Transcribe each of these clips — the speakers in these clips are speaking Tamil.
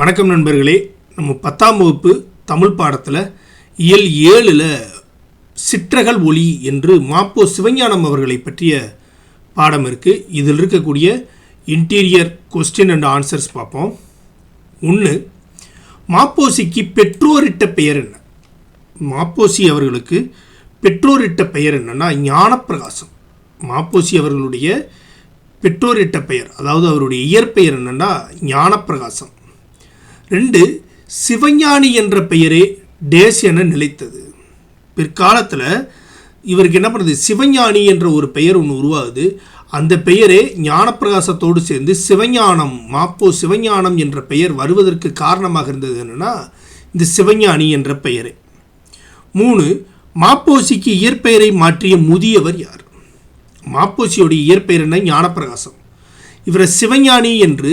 வணக்கம் நண்பர்களே. நம்ம பத்தாம் வகுப்பு தமிழ் பாடத்தில் இயல் ஏழில் சிற்றகல் ஒளி என்று மாப்போ சிவஞானம் அவர்களை பற்றிய பாடம் இருக்குது இதில் இருக்கக்கூடிய இன்டீரியர் கொஸ்டின் அண்ட் ஆன்சர்ஸ் பார்ப்போம். ஒன்று மாப்போசிக்கு பெற்றோரிட்ட பெயர் என்ன? மாப்போசி அவர்களுக்கு பெற்றோரிட்ட பெயர் என்னென்னா ஞானப்பிரகாசம். மாப்போசி அவர்களுடைய பெற்றோரிட்ட பெயர் அதாவது அவருடைய இயற்பெயர் என்னென்னா ஞானப்பிரகாசம். ரெண்டு சிவஞானி என்ற பெயரே டேஸ் என நிலைத்தது. பிற்காலத்தில் இவருக்கு என்ன பண்ணுது? சிவஞானி என்ற ஒரு பெயர் ஒன்று உருவாகுது. அந்த பெயரே ஞானப்பிரகாசத்தோடு சேர்ந்து சிவஞானம் மாப்போ சிவஞானம் என்ற பெயர் வருவதற்கு காரணமாக இருந்தது என்னென்னா இந்த சிவஞானி என்ற பெயரே. மூணு மாப்போசிக்கு இயற்பெயரை மாற்றிய முதியவர் யார்? மாப்போசியோடைய இயற்பெயர் என்ன? ஞானப்பிரகாசம். இவரை சிவஞானி என்று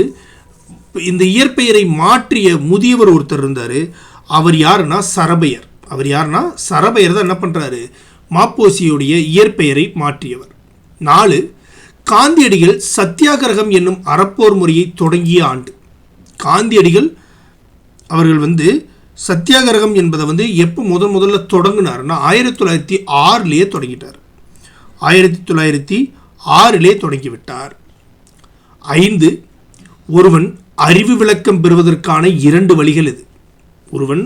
இந்த இயற்பெயரை மாற்றிய முதியவர் ஒருத்தர் இருந்தார். அவர் யாருன்னா சரபையர். அவர் யாருன்னா சரபையர் தான் என்ன பண்ணுறாரு மாப்போசியுடைய இயற்பெயரை மாற்றியவர். நாலு காந்தியடிகள் சத்தியாகிரகம் என்னும் அறப்போர் முறையை தொடங்கிய ஆண்டு. காந்தியடிகள் அவர்கள் வந்து சத்தியாகிரகம் என்பதை வந்து எப்போ முதன் முதல்ல தொடங்கினார்னா ஆயிரத்தி தொள்ளாயிரத்தி ஆறுலேயே தொடங்கிட்டார். ஆயிரத்தி தொள்ளாயிரத்தி ஆறிலே தொடங்கிவிட்டார். ஐந்து ஒருவன் அறிவு விளக்கம் பெறுவதற்கான இரண்டு வழிகள் இது. ஒருவன்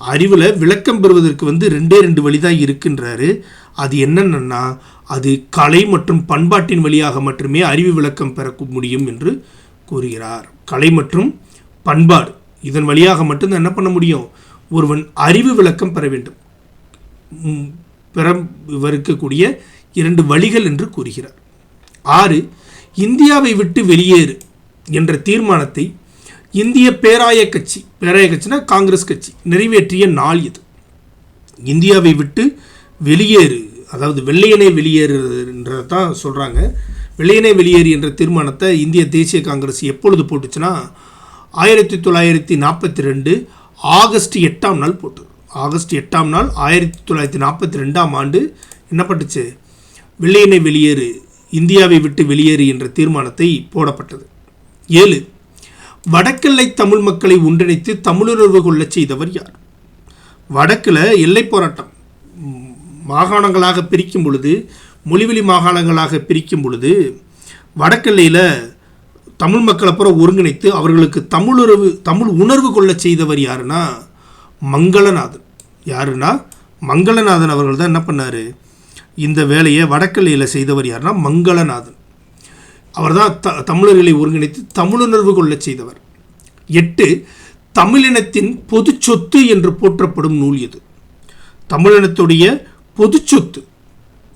அறிவில் விளக்கம் பெறுவதற்கு வந்து ரெண்டே ரெண்டு வழி தான் இருக்குன்றாரு. அது என்னென்னா அது கலை மற்றும் பண்பாட்டின் வழியாக மட்டுமே அறிவு விளக்கம் பெற முடியும் என்று கூறுகிறார். கலை மற்றும் பண்பாடு இதன் வழியாக மட்டும்தான் என்ன பண்ண முடியும்? ஒருவன் அறிவு விளக்கம் பெற வேண்டும். ம், பெற இருக்கக்கூடிய இரண்டு வழிகள் என்று கூறுகிறார். ஆறு இந்தியாவை விட்டு வெளியேறு. என்ற தீர்மானத்தை இந்திய பேராய கட்சி பேராய கட்சினா காங்கிரஸ் கட்சி நிறைவேற்றிய நாள் இது. இந்தியாவை விட்டு வெளியேறு அதாவது வெள்ளையனே வெளியேறுன்றதை தான் சொல்கிறாங்க வெள்ளையனே வெளியேறு என்ற தீர்மானத்தை இந்திய தேசிய காங்கிரஸ் எப்பொழுது போட்டுச்சுன்னா ஆயிரத்தி தொள்ளாயிரத்தி நாற்பத்தி ரெண்டு ஆகஸ்ட் எட்டாம் நாள் போட்டது ஆகஸ்ட் எட்டாம் நாள் ஆயிரத்தி தொள்ளாயிரத்தி நாற்பத்தி ரெண்டாம் ஆண்டு என்ன பட்டுச்சு வெள்ளையனை வெளியேறு இந்தியாவை விட்டு வெளியேறு என்ற தீர்மானத்தை போடப்பட்டது. ஏழு வடக்கெல்லை தமிழ் மக்களை ஒன்றிணைத்து தமிழுணர்வு கொள்ளச் செய்தவர் யார்? வடக்கில் எல்லை போராட்டம். மாகாணங்களாக பிரிக்கும் பொழுது மொழிவெளி மாகாணங்களாக பிரிக்கும் பொழுது வடக்கெல்லையில் தமிழ் மக்களை புற ஒருங்கிணைத்து அவர்களுக்கு தமிழுறவு தமிழ் உணர்வு கொள்ளச் செய்தவர் யாருன்னா மங்களநாதன். யாருன்னா மங்களநாதன் அவர்கள் தான் என்ன பண்ணார்? இந்த வேலையை வடக்கல்லையில் செய்தவர் யாருன்னா மங்களநாதன். அவர்தான் த தமிழர்களை ஒருங்கிணைத்து தமிழுணர்வு கொள்ளச் செய்தவர். எட்டு தமிழினத்தின் பொது சொத்து என்று போற்றப்படும் நூல் இது தமிழினத்துடைய பொது சொத்து.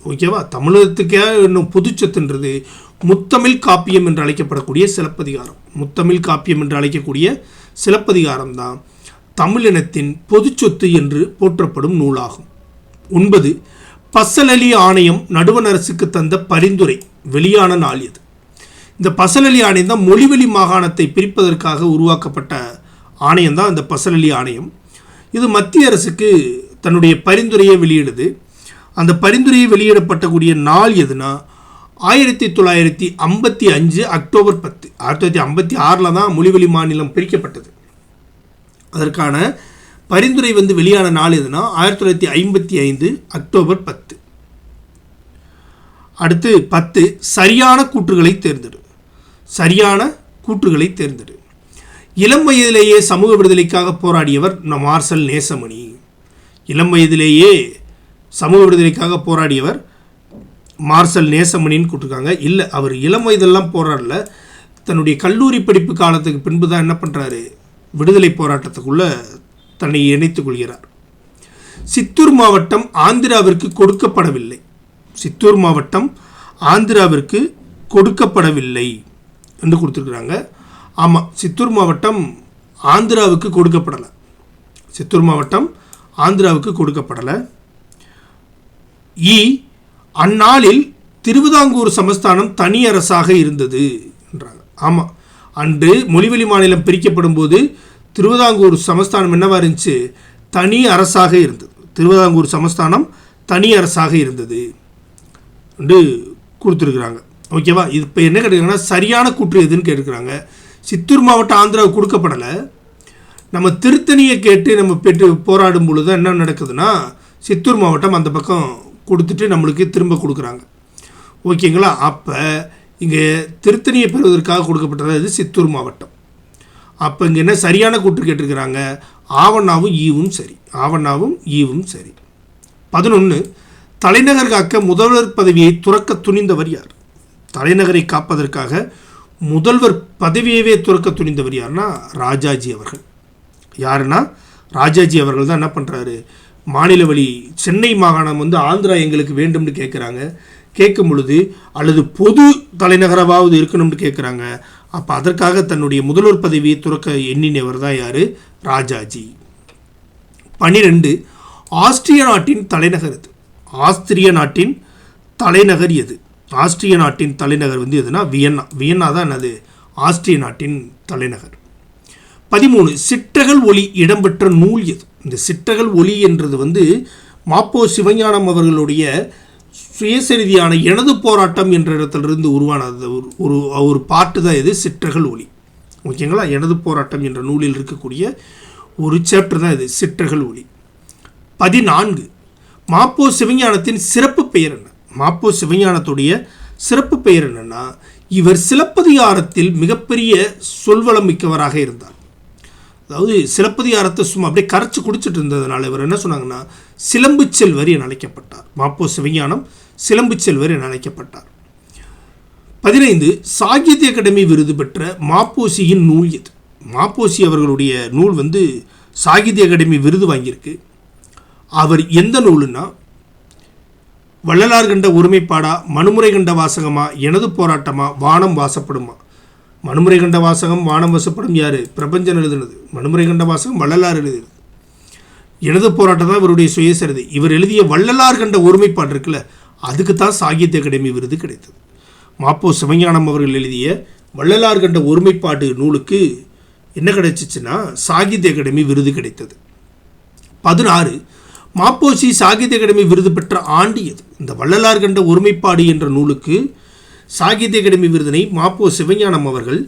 ஓகேவா? தமிழகத்துக்கே இன்னும் பொதுச்சத்துன்றது முத்தமிழ் காப்பியம் என்று அழைக்கப்படக்கூடிய சிலப்பதிகாரம். முத்தமிழ் காப்பியம் என்று அழைக்கக்கூடிய சிலப்பதிகாரம் தான் தமிழினத்தின் பொதுச்சொத்து என்று போற்றப்படும் நூலாகும். ஒன்பது பசலலி ஆணையம் நடுவண் அரசுக்கு தந்த பரிந்துரை வெளியான நாள் இது இந்த பசலலி ஆணையம் தான் மொழிவெளி மாகாணத்தை பிரிப்பதற்காக உருவாக்கப்பட்ட ஆணையம் தான் இந்த பசலலி ஆணையம். இது மத்திய அரசுக்கு தன்னுடைய பரிந்துரையை வெளியிடுது. அந்த பரிந்துரையை வெளியிடப்பட்டக்கூடிய நாள் எதுனா ஆயிரத்தி தொள்ளாயிரத்தி ஐம்பத்தி அஞ்சு அக்டோபர் பத்து ஆயிரத்தி தொள்ளாயிரத்தி ஐம்பத்தி ஆறில் தான் மொழிவெளி மாநிலம் பிரிக்கப்பட்டது. அதற்கான பரிந்துரை வந்து வெளியான நாள் எதுனா ஆயிரத்தி தொள்ளாயிரத்தி ஐம்பத்தி ஐந்து அக்டோபர் பத்து. அடுத்து பத்து சரியான கூற்றுகளை தேர்ந்தெடு. சரியான கூற்றுகளை தேர்ந்தெடு. இளம் வயதிலேயே சமூக விடுதலைக்காக போராடியவர் நம் மார்சல் நேசமணி. இளம் வயதிலேயே சமூக விடுதலைக்காக போராடியவர் மார்சல் நேசமணின்னு கூட்டிருக்காங்க. இல்லை அவர் இளம் வயதெல்லாம் போராடல. தன்னுடைய கல்லூரி படிப்பு காலத்துக்கு பின்பு தான் என்ன பண்ணுறாரு விடுதலை போராட்டத்துக்குள்ளே தன்னை இணைத்துக் கொள்கிறார். சித்தூர் மாவட்டம் ஆந்திராவிற்கு கொடுக்கப்படவில்லை. சித்தூர் மாவட்டம் ஆந்திராவிற்கு கொடுக்கப்படவில்லை. என்று கொடுத்துருக்குறாங்க. ஆமாம் சித்தூர் மாவட்டம் ஆந்திராவுக்கு கொடுக்கப்படலை. சித்தூர் மாவட்டம் ஆந்திராவுக்கு கொடுக்கப்படலை. இ அந்நாளில் திருவிதாங்கூர் சமஸ்தானம் தனி அரசாக இருந்தது என்றாங்க. ஆமாம் அன்று மொழிவெளி மாநிலம் பிரிக்கப்படும் போது திருவிதாங்கூர் சமஸ்தானம் என்னவா இருந்துச்சு? தனி அரசாக இருந்தது. திருவிதாங்கூர் சமஸ்தானம் தனி அரசாக இருந்தது என்று கொடுத்துருக்குறாங்க. ஓகேவா? இது இப்போ என்ன கேட்டுக்கிறாங்கன்னா சரியான கூற்று எதுன்னு கேட்டுக்கிறாங்க சித்தூர் மாவட்டம் ஆந்திராவுக்கு கொடுக்கப்படலை. நம்ம திருத்தணியை கேட்டு நம்ம பெற்று போராடும் பொழுது என்ன நடக்குதுன்னா சித்தூர் மாவட்டம் அந்த பக்கம் கொடுத்துட்டு நம்மளுக்கு திரும்ப கொடுக்குறாங்க. ஓகேங்களா? அப்போ இங்கே திருத்தணியை பெறுவதற்காக கொடுக்கப்பட்டது இது சித்தூர் மாவட்டம். அப்போ இங்கே என்ன சரியான கூற்று கேட்டிருக்கிறாங்க? ஆவண்ணாவும் ஈவும் சரி. ஆவண்ணாவும் ஈவும் சரி. பதினொன்று தலைநகர் காக்க முதல்வர் பதவியை துறக்க துணிந்தவர் யார்? தலைநகரை காப்பதற்காக முதல்வர் பதவியவே துறக்க துணிந்தவர் யாருன்னா ராஜாஜி அவர்கள். யாருன்னா? ராஜாஜி அவர்கள் தான் என்ன பண்ணுறாரு மாநில வழி சென்னை மாகாணம் வந்து ஆந்திரா எங்களுக்கு வேண்டும்னு கேட்குறாங்க கேட்கும் பொழுது அல்லது பொது தலைநகரவாவது இருக்கணும்னு கேட்குறாங்க அப்போ அதற்காக தன்னுடைய முதல்வர் பதவியை துறக்க எண்ணினவர் தான் யார்? ராஜாஜி. பன்னிரெண்டு ஆஸ்திரிய நாட்டின் தலைநகர் இது ஆஸ்திரிய நாட்டின் தலைநகர் எது? ஆஸ்திரிய நாட்டின் தலைநகர் வந்து எதுனா? வியன்னா. வியன்னா தான் என்னது? ஆஸ்திரிய நாட்டின் தலைநகர். பதிமூணு சிற்றகல் ஒளி இடம்பெற்ற நூல் எது? இந்த சிற்றகல் ஒளி என்றது வந்து மாப்போ சிவஞானம் அவர்களுடைய சுயசரிதியான எனது போராட்டம் என்ற இடத்திலிருந்து உருவானது. ஒரு ஒரு ஒரு பாட்டு தான் இது சிற்றகல் ஒளி. ஓகேங்களா? எனது போராட்டம் என்ற நூலில் இருக்கக்கூடிய ஒரு சாப்டர் தான் இது சிற்றகல் ஒளி. பதினான்கு மாப்போ சிவஞானத்தின் சிறப்பு பெயர் என்ன? மாப்போ சிவஞானத்துடைய சிறப்பு பெயர் என்னென்னா இவர் சிலப்பதிகாரத்தில் மிகப்பெரிய சொல்வளம் மிக்கவராக இருந்தார். அதாவது சிலப்பதிகாரத்தை சும்மா அப்படியே கரைச்சி குடிச்சிட்டு இருந்ததுனால இவர் என்ன சொன்னாங்கன்னா சிலம்பு செல்வர் என அழைக்கப்பட்டார். மாப்போ சிவஞானம் சிலம்பு செல்வர் என அழைக்கப்பட்டார். பதினைந்து சாகித்ய அகாடமி விருது பெற்ற மாப்போசியின் நூல் இது மாப்போசி அவர்களுடைய நூல் வந்து சாகித்ய அகாடமி விருது வாங்கியிருக்கு. அவர் எந்த நூலுன்னா வள்ளலார் கண்ட ஒருமைப்பாடா மனுமுறை கண்ட வாசகமா எனது போராட்டமா வானம் வாசப்படுமா? மனுமுறை கண்ட வாசகம் வானம் வசப்படும் யாரு? பிரபஞ்சன் எழுதுனது. மனுமுறை கண்ட வாசகம் வள்ளலார் எழுதியது. எனது போராட்டம் தான் இவருடைய சுயசரிதை. இவர் எழுதிய வள்ளலார் கண்ட ஒருமைப்பாடு இருக்குல்ல அதுக்கு தான் சாகித்ய அகாடமி விருது கிடைத்தது. மாப்போ சிவஞானம் அவர்கள் எழுதிய வள்ளலார் கண்ட ஒருமைப்பாடு நூலுக்கு என்ன கிடைச்சிச்சுன்னா சாகித்ய அகாடமி விருது கிடைத்தது. பதினாறு மாப்போசி சாகித்ய அகாடமி விருது பெற்ற ஆண்டு எது? இந்த வள்ளலார் கண்ட ஒருமைப்பாடு என்ற நூலுக்கு சாகித்ய அகாடமி விருதினை மாப்போ சிவஞானம் அவர்கள்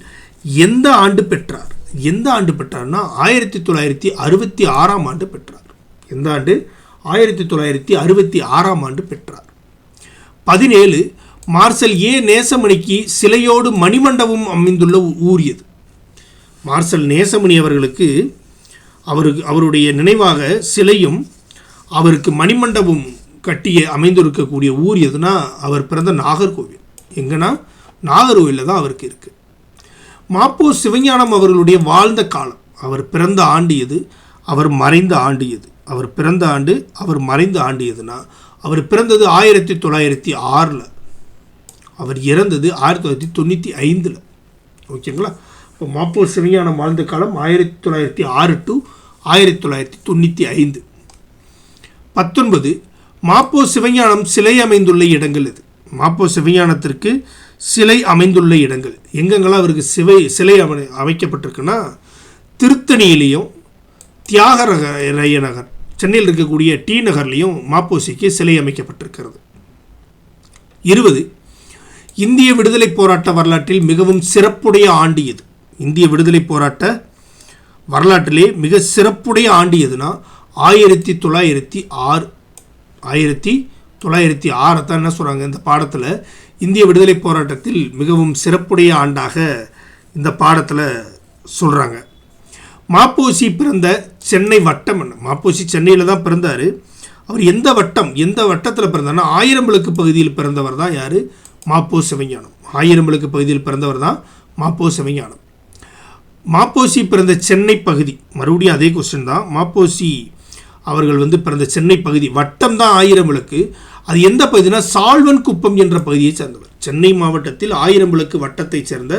எந்த ஆண்டு பெற்றார்? எந்த ஆண்டு பெற்றார்னா ஆயிரத்தி தொள்ளாயிரத்தி அறுபத்தி ஆறாம் ஆண்டு பெற்றார். எந்த ஆண்டு? ஆயிரத்தி தொள்ளாயிரத்தி அறுபத்தி ஆறாம் ஆண்டு பெற்றார். பதினேழு மார்சல் ஏ நேசமணிக்கு சிலையோடு மணிமண்டபம் அமைந்துள்ள ஊரியது. மார்சல் நேசமணி அவர்களுக்கு அவருக்கு அவருடைய நினைவாக சிலையும் அவருக்கு மணிமண்டபம் கட்டிய அமைந்திருக்கக்கூடிய ஊர் எதுனா அவர் பிறந்த நாகர்கோவில். எங்கன்னா நாகர்கோவிலில் தான் அவருக்கு இருக்குது மாப்போ சிவஞானம் அவர்களுடைய வாழ்ந்த காலம். அவர் பிறந்த ஆண்டு எது? அவர் மறைந்த ஆண்டு எது? அவர் பிறந்த ஆண்டு அவர் மறைந்த ஆண்டு எதுனா அவர் பிறந்தது ஆயிரத்தி தொள்ளாயிரத்தி ஆறில். அவர் இறந்தது ஆயிரத்தி தொள்ளாயிரத்தி தொண்ணூற்றி ஐந்தில். ஓகேங்களா? இப்போ மாப்போ சிவஞானம் வாழ்ந்த காலம் ஆயிரத்தி தொள்ளாயிரத்தி ஆறு டு ஆயிரத்தி தொள்ளாயிரத்தி தொண்ணூற்றி ஐந்து. பத்தொன்பது மாப்போ சிவஞானம் சிலை அமைந்துள்ள இடங்கள் இது. மாப்போ சிவஞானத்திற்கு சிலை அமைந்துள்ள இடங்கள். எங்கெங்கெல்லாம் அவருக்கு சிவை சிலை அமை அமைக்கப்பட்டிருக்குன்னா திருத்தணியிலையும் தியாகரக ரய நகர் சென்னையில் இருக்கக்கூடிய டி நகர்லேயும் மாப்போசிக்கு சிலை அமைக்கப்பட்டிருக்கிறது. இருபது இந்திய விடுதலை போராட்ட வரலாற்றில் மிகவும் சிறப்புடைய ஆண்டு எது இந்திய விடுதலை போராட்ட வரலாற்றிலே மிக சிறப்புடைய ஆண்டு எதுனா ஆயிரத்தி தொள்ளாயிரத்தி ஆறு ஆயிரத்தி தொள்ளாயிரத்தி ஆறை தான் என்ன சொல்கிறாங்க இந்த பாடத்தில் இந்திய விடுதலை போராட்டத்தில் மிகவும் சிறப்புடைய ஆண்டாக இந்த பாடத்தில் சொல்கிறாங்க மாப்போசி பிறந்த சென்னை வட்டம் என்ன? மாப்போசி சென்னையில் தான் பிறந்தார். அவர் எந்த வட்டம் எந்த வட்டத்தில் பிறந்தார்னா ஆயிரம் விளக்கு பகுதியில் பிறந்தவர் தான் யார்? மாப்போ சிவஞானம். ஆயிரம் விளக்கு பகுதியில் பிறந்தவர் தான் மாப்போ சிவஞானம். மாப்போசி பிறந்த சென்னை பகுதி மறுபடியும் அதே கொஸ்டின் தான். மாப்போசி அவர்கள் வந்து பிறந்த சென்னை பகுதி வட்டம் தான் ஆயிரம் விளக்கு. அது எந்த பகுதினா சால்வன் குப்பம் என்ற பகுதியை சேர்ந்தவர். சென்னை மாவட்டத்தில் ஆயிரம் விளக்கு வட்டத்தைச் சேர்ந்த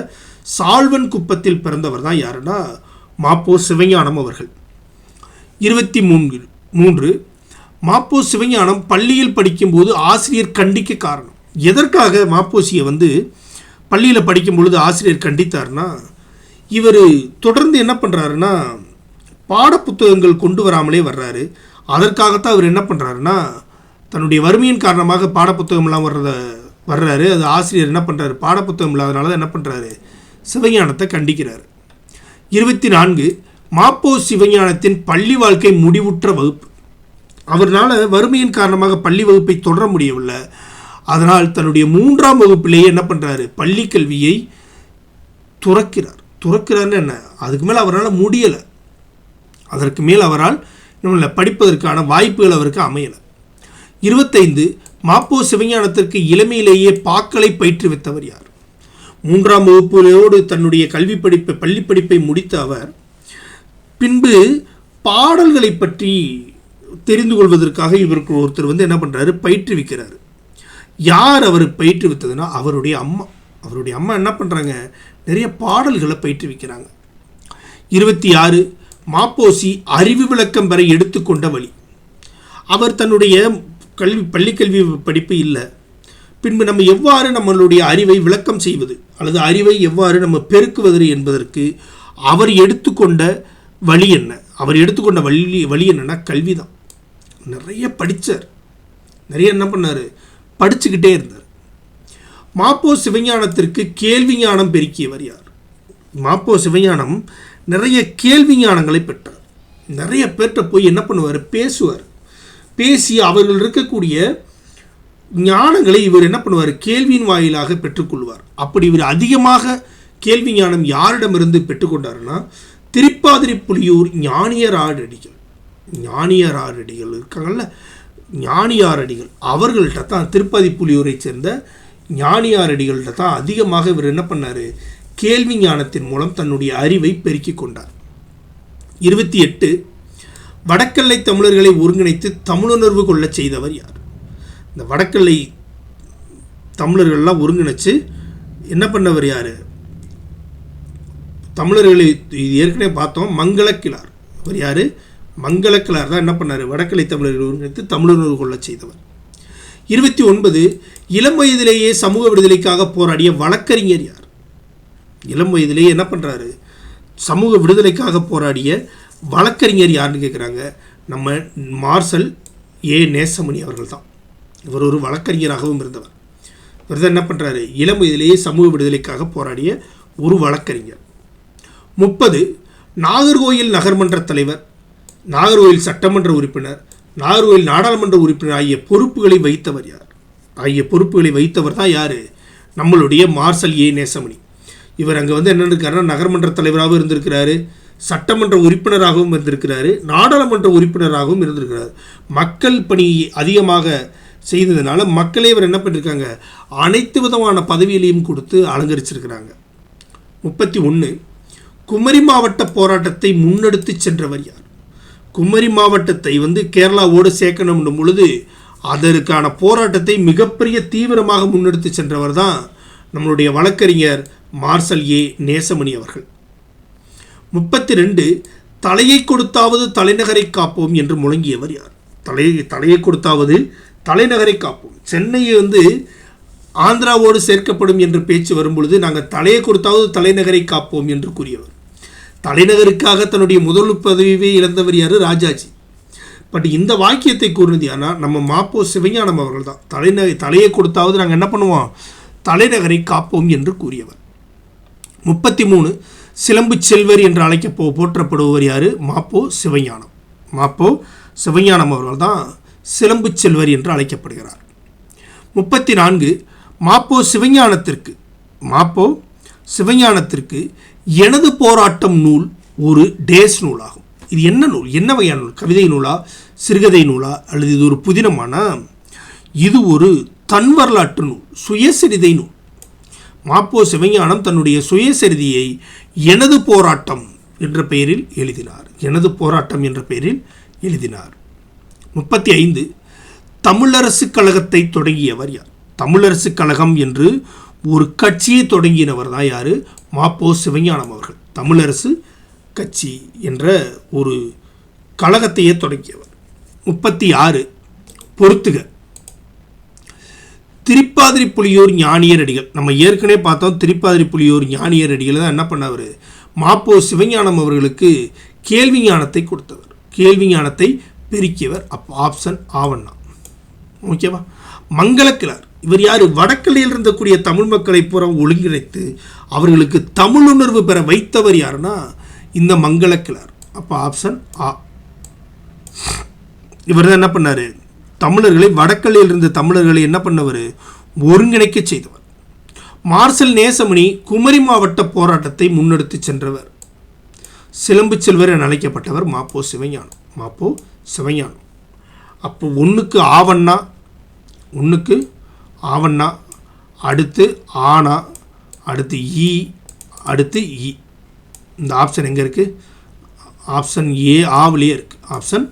சால்வன் குப்பத்தில் பிறந்தவர் தான் யாருன்னா மாப்போ சிவஞானம் அவர்கள். இருபத்தி மூன்று மூன்று. மாப்போ சிவஞானம் பள்ளியில் படிக்கும்போது ஆசிரியர் கண்டிக்க காரணம். எதற்காக மாப்போசியை வந்து பள்ளியில் படிக்கும் பொழுது ஆசிரியர் கண்டித்தார்னா இவர் தொடர்ந்து என்ன பண்ணுறாருன்னா பாடப்புத்தகங்கள் கொண்டு வராமலே வர்றாரு. அதற்காகத்தான் அவர் என்ன பண்ணுறாருன்னா தன்னுடைய வறுமையின் காரணமாக பாடப்புத்தகம்லாம் வர்றத வர்றாரு. அது ஆசிரியர் என்ன பண்ணுறாரு பாடப்புத்தகம் இல்லாதனால தான் என்ன பண்ணுறாரு சிவஞானத்தை கண்டிக்கிறார். இருபத்தி நான்கு மாப்போ சிவஞானத்தின் பள்ளி வாழ்க்கை முடிவுற்ற வகுப்பு. அவர்னால் வறுமையின் காரணமாக பள்ளி வகுப்பை தொடர முடியவில்லை. அதனால் தன்னுடைய மூன்றாம் வகுப்பிலேயே என்ன பண்ணுறாரு பள்ளி கல்வியை துறக்கிறார். துறக்கிறார்னு என்ன? அதுக்கு மேலே அவரால் முடியலை. அதற்கு மேல் அவரால் இன்னும் இல்லை படிப்பதற்கான வாய்ப்புகள் அவருக்கு அமையலை. இருபத்தைந்து மாப்போ சிவஞானத்திற்கு இளமையிலேயே பாக்களை பயிற்றுவித்தவர் யார்? மூன்றாம் வகுப்புகளோடு தன்னுடைய கல்வி படிப்பை பள்ளி படிப்பை முடித்த அவர் பின்பு பாடல்களை பற்றி தெரிந்து கொள்வதற்காக இவருக்கு ஒருத்தர் வந்து என்ன பண்ணுறாரு பயிற்றுவிக்கிறார். யார் அவர் பயிற்றுவித்ததுன்னா அவருடைய அம்மா. அவருடைய அம்மா என்ன பண்ணுறாங்க நிறைய பாடல்களை பயிற்றுவிக்கிறாங்க. இருபத்தி ஆறு மாப்போசி அறிவு விளக்கம் வரை எடுத்துக்கொண்ட வழி. அவர் தன்னுடைய கல்வி பள்ளிக்கல்வி படிப்பு இல்லை. பின்பு நம்ம எவ்வாறு நம்மளுடைய அறிவை விளக்கம் செய்வது? அல்லது அறிவை எவ்வாறு நம்ம பெருக்குவது என்பதற்கு அவர் எடுத்துக்கொண்ட வழி என்ன? அவர் எடுத்துக்கொண்ட வழி வழி என்னன்னா கல்வி தான் நிறைய படித்தார் நிறைய என்ன பண்ணார்? படிச்சுக்கிட்டே இருந்தார். மாப்போ சிவஞானத்திற்கு கேள்வி ஞானம் பெருக்கியவர் யார்? மாப்போ சிவஞானம் நிறைய கேள்வி ஞானங்களை பெற்றார். நிறைய பேர்கிட்ட போய் என்ன பண்ணுவார்? பேசுவார். பேசி அவர்கள் இருக்கக்கூடிய ஞானங்களை இவர் என்ன பண்ணுவார்? கேள்வியின் வாயிலாக பெற்றுக்கொள்வார். அப்படி இவர் அதிகமாக கேள்வி ஞானம் யாரிடமிருந்து பெற்றுக்கொண்டாருன்னா திருப்பாதிரி புலியூர் ஞானியராடடிகள் ஞானியராரடிகள் இருக்காங்கல்ல? ஞானியாரடிகள். அவர்கள்ட்ட தான் திருப்பதி புலியூரை சேர்ந்த ஞானியாரடிகள்கிட்ட தான் அதிகமாக இவர் என்ன பண்ணார்? கேள்வி ஞானத்தின் மூலம் தன்னுடைய அறிவை பெருக்கிக் கொண்டார். இருபத்தி எட்டு வடக்கல்லை தமிழர்களை ஒருங்கிணைத்து தமிழுணர்வு கொள்ளச் செய்தவர் யார்? இந்த வடக்கல்லை தமிழர்கள்லாம் ஒருங்கிணைச்சு என்ன பண்ணவர் யார்? தமிழர்களை இது ஏற்கனவே பார்த்தோம் மங்களக்கிழார். அவர் யார்? மங்களக்கிழார் தான் என்ன பண்ணார்? வடக்கலை தமிழர்கள் ஒருங்கிணைத்து தமிழுணர்வு கொள்ளச் செய்தவர். இருபத்தி ஒன்பது இளம் வயதிலேயே சமூக விடுதலைக்காக போராடிய வழக்கறிஞர் யார்? இளம் வயதிலேயே என்ன பண்ணுறாரு சமூக விடுதலைக்காக போராடிய வழக்கறிஞர் யாருன்னு கேட்குறாங்க நம்ம மார்சல் ஏ. நேசமணி அவர்கள் தான் இவர் ஒரு வழக்கறிஞராகவும் இருந்தவர். இவர் தான் என்ன பண்ணுறாரு இளம் வயதிலேயே சமூக விடுதலைக்காக போராடிய ஒரு வழக்கறிஞர். முப்பது நாகர்கோயில் நகர்மன்ற தலைவர் நாகர்கோயில் சட்டமன்ற உறுப்பினர் நாகர்கோயில் நாடாளுமன்ற உறுப்பினர் ஆகிய பொறுப்புகளை வைத்தவர் யார்? ஆகிய பொறுப்புகளை வைத்தவர் தான் யார்? நம்மளுடைய மார்சல் ஏ. நேசமணி. இவர் அங்கே வந்து என்ன இருக்காருன்னா நகர்மன்ற தலைவராகவும் இருந்திருக்கிறாரு சட்டமன்ற உறுப்பினராகவும் இருந்திருக்கிறாரு நாடாளுமன்ற உறுப்பினராகவும் இருந்திருக்கிறார். மக்கள் பணி அதிகமாக செய்ததுனால மக்களே இவர் என்ன பண்ணியிருக்காங்க அனைத்து விதமான பதவியிலையும் கொடுத்து அலங்கரிச்சிருக்கிறாங்க. முப்பத்தி ஒன்று குமரி மாவட்ட போராட்டத்தை முன்னெடுத்து சென்றவர் யார்? குமரி மாவட்டத்தை வந்து கேரளாவோடு சேர்க்கணும் பொழுது அதற்கான போராட்டத்தை மிகப்பெரிய தீவிரமாக முன்னெடுத்து சென்றவர் தான் நம்மளுடைய வழக்கறிஞர் மார்சல் ஏ. நேசமணி அவர்கள். முப்பத்தி ரெண்டு தலையை கொடுத்தாவது தலைநகரை காப்போம் என்று முழங்கியவர் யார்? தலையை தலையை கொடுத்தாவது தலைநகரை காப்போம். சென்னையை வந்து ஆந்திராவோடு சேர்க்கப்படும் என்று பேச்சு வரும்பொழுது நாங்கள் தலையை கொடுத்தாவது தலைநகரை காப்போம் என்று கூறியவர். தலைநகருக்காக தன்னுடைய முதல் பதவியை இழந்தவர் யார்? ராஜாஜி. பட் இந்த வாக்கியத்தை கூறினது யாருன்னா நம்ம மாப்போ சிவஞானம் அவர்கள் தான். தலைநகை தலையை கொடுத்தாவது நாங்கள் என்ன பண்ணுவோம்? தலைநகரை காப்போம் என்று கூறியவர். முப்பத்தி மூணு சிலம்பு செல்வர் என்று அழைக்க போ போற்றப்படுபவர் யார்? மாப்போ சிவஞானம். மாப்போ சிவஞானம் அவர்கள் தான் சிலம்பு செல்வர் என்று அழைக்கப்படுகிறார். முப்பத்தி நான்கு மாப்போ சிவஞானத்திற்கு மாப்போ சிவஞானத்திற்கு எனது போராட்டம் நூல் ஒரு டேஸ் நூலாகும். இது என்ன நூல்? என்ன வகையான நூல்? கவிதை நூலா சிறுகதை நூலா அல்லது இது ஒரு புதினமானா? இது ஒரு தன் வரலாற்று நூல் சுயசரிதை நூல் மாப்போ சிவஞானம் தன்னுடைய சுயசரிதியை எனது போராட்டம் என்ற பெயரில் எழுதினார். எனது போராட்டம் என்ற பெயரில் எழுதினார். முப்பத்தி ஐந்து தமிழரசு கழகத்தை தொடங்கியவர் யார்? தமிழரசு கழகம் என்று ஒரு கட்சியை தொடங்கினவர் தான் யார்? மாப்போ சிவஞானம் அவர்கள். தமிழரசு கட்சி என்ற ஒரு கழகத்தையே தொடங்கியவர். முப்பத்தி ஆறு பொறுத்துக. திருப்பாதிரி புலியூர் ஞானியர் அடிகள். நம்ம ஏற்கனவே பார்த்தோம் திருப்பாதிரி புலியூர் ஞானியர் அடிகள் தான் என்ன பண்ணவர்? மாப்போ சிவஞானம் அவர்களுக்கு கேள்வி ஞானத்தை கொடுத்தவர். கேள்வி ஞானத்தை பெருக்கியவர். அப்போ ஆப்ஷன் ஆவண்ணா ஓகேவா மங்களக்கிழார். இவர் யார்? வடக்கலையில் இருந்தக்கூடிய தமிழ் மக்களை பூரா ஒழுங்கிணைத்து அவர்களுக்கு தமிழ் உணர்வு பெற வைத்தவர் யாருன்னா இந்த மங்களக்கிழார். அப்போ ஆப்ஷன் ஆ இவர் தான் என்ன பண்ணார்? தமிழர்களை வடக்கல்லில் இருந்த தமிழர்களை என்ன பண்ணவர்? ஒருங்கிணைக்க செய்தவர். மார்சல் நேசமணி குமரி மாவட்ட போராட்டத்தை முன்னெடுத்து சென்றவர். சிலம்பு செல்வர் என அழைக்கப்பட்டவர் மாப்போ சிவஞானம். மாப்போ சிவஞானம். அப்போ ஒன்றுக்கு ஆவண்ணா ஒன்றுக்கு ஆவண்ணா அடுத்து ஆனா அடுத்து ஈ அடுத்து இ. இந்த ஆப்ஷன் எங்கே இருக்குது ஆப்ஷன் ஏ ஆவிலேயே இருக்குது ஆப்ஷன்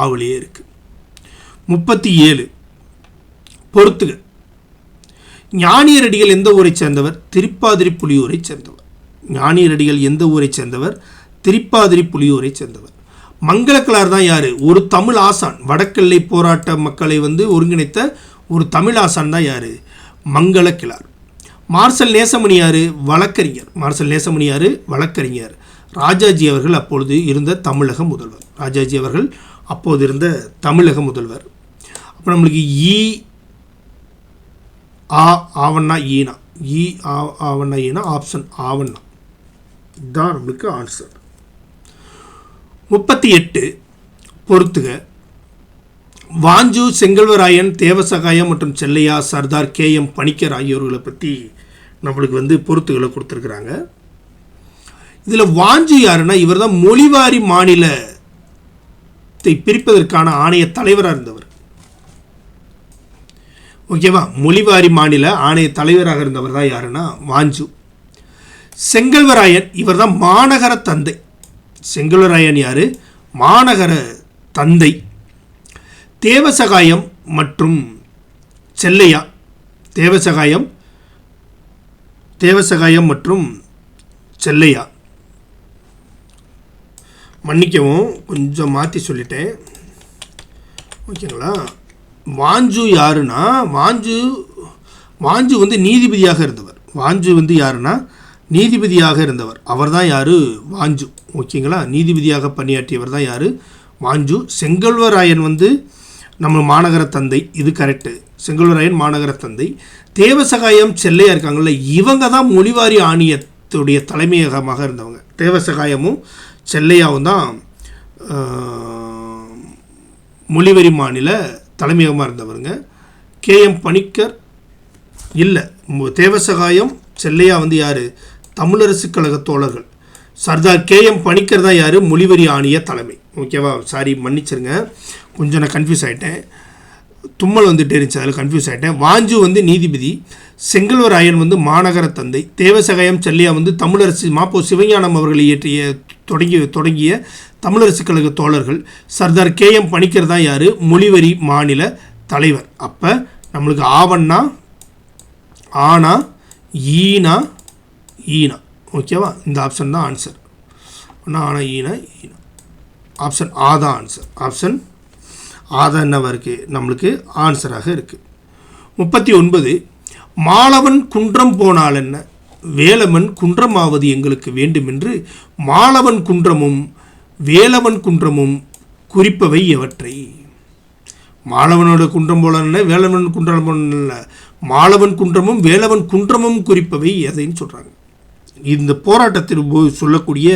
ஆவிலேயே இருக்குது முப்பத்தி ஏழு. பொறுத்துக. ஞானியரடிகள் எந்த ஊரை சேர்ந்தவர்? திருப்பாதிரி புலியூரை சேர்ந்தவர். ஞானியரடிகள் எந்த ஊரை சேர்ந்தவர்? திருப்பாதிரி புலியூரை சேர்ந்தவர். மங்களக்கலார் தான் யார்? ஒரு தமிழ் ஆசான். வடக்கெல்லை போராட்ட மக்களை வந்து ஒருங்கிணைத்த ஒரு தமிழ் ஆசான் தான் யார்? மங்களக்கிளார் மார்சல் நேசமணி யார்? வழக்கறிஞர். மார்சல் நேசமணி யார்? வழக்கறிஞர். ராஜாஜி அவர்கள் அப்பொழுது இருந்த தமிழக முதல்வர். ராஜாஜி அவர்கள் அப்போது இருந்த தமிழக முதல்வர். அப்போ நம்மளுக்கு ஈ ஆ ஆவண்ணா ஈனா. ஈ ஆ ஆவண்ணா ஈனா ஆப்ஷன் ஆவண்ணா. இதுதான் நம்மளுக்கு ஆன்சர் முப்பத்தி எட்டு பொறுத்துக. வாஞ்சு செங்கல்வராயன் தேவசகாயம் மற்றும் செல்லையா சர்தார் கே எம் பணிக்கர் ஆகியோர்களை பற்றி நம்மளுக்கு வந்து பொறுத்துகளை கொடுத்துருக்குறாங்க. இதில் வாஞ்சு யாருன்னா இவர் தான் மொழிவாரி மாநில பிரிப்பதற்கான ஆணைய தலைவராக இருந்தவர். ஓகேவா மொழிவாரி மாநில ஆணைய தலைவராக இருந்தவர் தான் யாருன்னா வாஞ்சு. செங்கல்வராயன் இவர் தான் மாநகர தந்தை. செங்கல்வராயன் யார்? மாநகர தந்தை. தேவசகாயம் மற்றும் செல்லையா? தேவசகாயம் தேவசகாயம் மற்றும் செல்லையா? மன்னிக்கவும் கொஞ்சம் மாற்றி சொல்லிட்டேன். ஓகேங்களா? வாஞ்சு யாருன்னா வாஞ்சு வாஞ்சு வந்து நீதிபதியாக இருந்தவர். வாஞ்சு வந்து யாருன்னா நீதிபதியாக இருந்தவர். அவர் தான் யார்? வாஞ்சு. ஓகேங்களா? நீதிபதியாக பணியாற்றியவர் தான் யார்? வாஞ்சு. செங்கல்வராயன் வந்து நம்ம மாநகர தந்தை. இது கரெக்டு செங்கல்வராயன் மாநகர தந்தை. தேவசகாயம் செல்லையா இருக்காங்கள்ல இவங்க தான் மொழிவாரி ஆணையத்துடைய தலைமையகமாக இருந்தவங்க. தேவசகாயமும் செல்லையாவும் தான் மொழிவரி மாநில தலைமையகமாக இருந்தவருங்க. கே. எம். பணிக்கர் இல்லை. தேவசகாயம் செல்லையா வந்து யார்? தமிழரசு கழக தோழர்கள். சர்தார் கே. எம். பணிக்கர் தான் யார்? மொழிவரி ஆணைய தலைமை. ஓகேவா? சாரி மன்னிச்சிருங்க. கொஞ்சம் நான் கன்ஃபியூஸ் ஆகிட்டேன் தும்மல் வந்துட்டே இருந்துச்சு. அதில் கன்ஃபியூஸ் ஆகிட்டேன் வாஞ்சு வந்து நீதிபதி செங்கல்வர் செங்கல்வராயன் வந்து மாநகர தந்தை தேவசகாயம் செல்லியா வந்து தமிழரசு மாப்போ சிவஞானம் அவர்கள் இயற்றிய தொடங்கி தொடங்கிய தமிழரசு கழக தோழர்கள் சர்தார் கே எம் பணிக்கர் தான் யார்? மொழிவரி மாநில தலைவர். அப்போ நம்மளுக்கு ஆவண்ணா ஆனா ஈனா ஈனா. ஓகேவா? இந்த ஆப்ஷன் தான் ஆன்சர் ஒன்றா ஆனா ஈனா ஈனா. ஆப்ஷன் ஆ தான் ஆன்சர் ஆப்ஷன் ஆ தான் இருக்குது நம்மளுக்கு ஆன்சராக இருக்குது முப்பத்தி ஒன்பது மாலவன் குன்றம் போனால் என்ன? வேலவன் குன்றமாவது எங்களுக்கு வேண்டுமென்று மாலவன் குன்றமும் வேலவன் குன்றமும் குறிப்பவை எவற்றை? மாலவனோட குன்றம் போலன்னு வேலவன் குன்றம் போல மாலவன் குன்றமும் வேலவன் குன்றமும் குறிப்பவை எதைன்னு சொல்கிறாங்க இந்த போராட்டத்தில் சொல்லக்கூடிய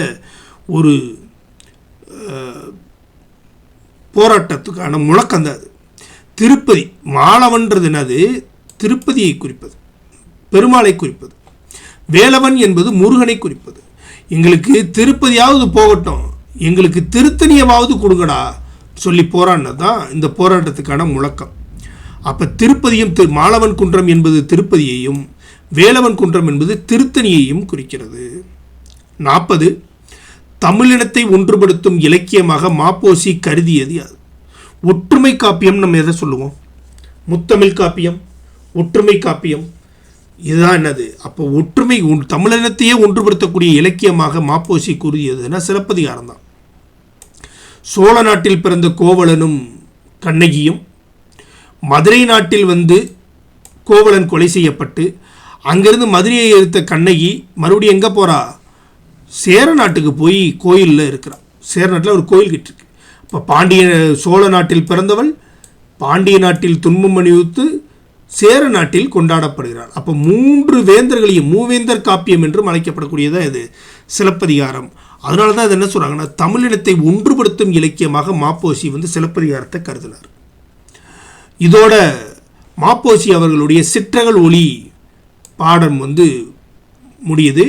ஒரு போராட்டத்துக்கான முழக்கம் தான் அது. திருப்பதி மாலவன்றது என்னது? திருப்பதியை குறிப்பது. பெருமாளை குறிப்பது. வேலவன் என்பது முருகனை குறிப்பது. எங்களுக்கு திருப்பதியாவது போகட்டும். எங்களுக்கு திருத்தணியமாவது கொடுங்கடா சொல்லி போராடினது தான் இந்த போராட்டத்துக்கான முழக்கம். அப்போ திருப்பதியும் திரு மாலவன் குன்றம் என்பது திருப்பதியையும் வேலவன் குன்றம் என்பது திருத்தணியையும் குறிக்கிறது. நாற்பது தமிழினத்தை ஒன்றுபடுத்தும் இலக்கியமாக மாப்போசி கருதியது அது. ஒற்றுமை காப்பியம் நம்ம எதை சொல்லுவோம்? முத்தமிழ் காப்பியம் ஒற்றுமை காப்பியம். இதுதான் என்னது? அப்போ ஒற்றுமை ஒன்- தமிழினத்தையே ஒன்றுபடுத்தக்கூடிய இலக்கியமாக மாப்போசி கூறியதுன்னா சிலப்பதிகாரம் தான். சோழ நாட்டில் பிறந்த கோவலனும் கண்ணகியும் மதுரை நாட்டில் வந்து கோவலன் கொலை செய்யப்பட்டு அங்கிருந்து மதுரையை எடுத்த கண்ணகி மறுபடியும் எங்கே போகிறா சேர நாட்டுக்கு போய் கோயிலில் இருக்கிறான். சேர நாட்டில் ஒரு கோயில் கிட்டிருக்கு. இப்போ பாண்டிய சோழ நாட்டில் பிறந்தவள் பாண்டிய நாட்டில் துன்பம் அணிவித்து சேர நாட்டில் கொண்டாடப்படுகிறார் அப்போ மூன்று வேந்தர்களையும் மூவேந்தர் காப்பியம் என்றும் அழைக்கப்படக்கூடியதான் இது? சிலப்பதிகாரம். அதனால தான் அது என்ன சொல்கிறாங்கன்னா தமிழினத்தை ஒன்றுபடுத்தும் இலக்கியமாக மாப்போசி வந்து சிலப்பதிகாரத்தை கருதினார். இதோட மாப்போசி அவர்களுடைய சிற்றகல் ஒளி பாடம் வந்து முடியுது.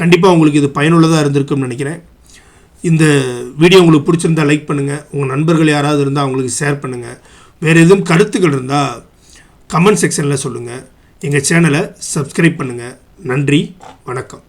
கண்டிப்பாக உங்களுக்கு இது பயனுள்ளதாக இருந்திருக்கும்னு நினைக்கிறேன். இந்த வீடியோ உங்களுக்கு பிடிச்சிருந்தா லைக் பண்ணுங்கள் உங்கள் நண்பர்கள் யாராவது இருந்தால் அவங்களுக்கு ஷேர் பண்ணுங்கள் வேறு எதுவும் கருத்துக்கள் இருந்தால் கமெண்ட் செக்ஷனில் சொல்லுங்கள் எங்கள் சேனலை சப்ஸ்கிரைப் பண்ணுங்கள் நன்றி வணக்கம்.